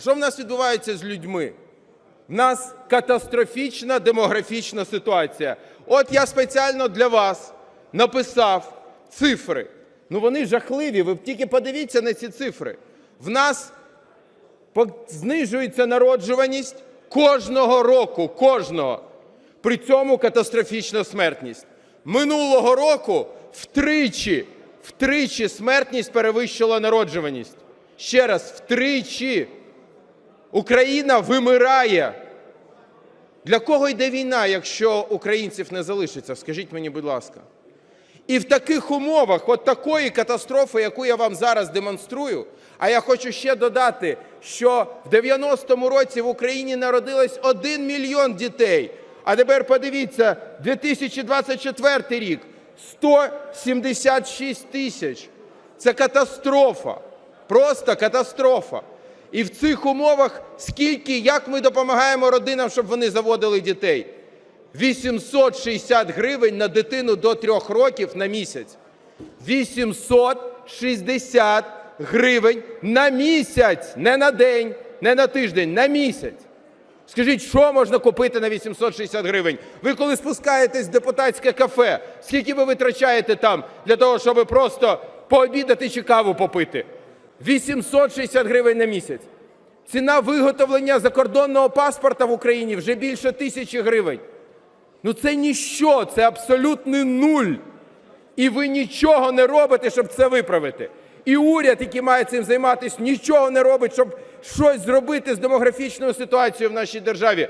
Що в нас відбувається з людьми? В нас катастрофічна демографічна ситуація. От я спеціально для вас написав цифри. Ну вони жахливі. Ви тільки подивіться на ці цифри. В нас знижується народжуваність кожного року, кожного. При цьому катастрофічна смертність. Минулого року втричі, втричі смертність перевищила народжуваність. Ще раз, втричі. Україна вимирає. Для кого йде війна, якщо українців не залишиться? Скажіть мені, будь ласка. І в таких умовах, от такої катастрофи, яку я вам зараз демонструю, а я хочу ще додати, що в 90-му році в Україні народилось 1 мільйон дітей. А тепер подивіться, 2024 рік 176 тисяч. Це катастрофа. Просто катастрофа. І в цих умовах скільки, як ми допомагаємо родинам, щоб вони заводили дітей? 860 гривень на дитину до 3 років на місяць. 860 гривень на місяць, не на день, не на тиждень, на місяць. Скажіть, що можна купити на 860 гривень? Ви коли спускаєтесь в депутатське кафе, скільки ви витрачаєте там для того, щоб просто пообідати чи каву попити? 860 гривень на місяць. Ціна виготовлення закордонного паспорта в Україні вже більше тисячі гривень. Ну це ніщо, це абсолютний нуль. І ви нічого не робите, щоб це виправити. І уряд, який має цим займатися, нічого не робить, щоб щось зробити з демографічною ситуацією в нашій державі.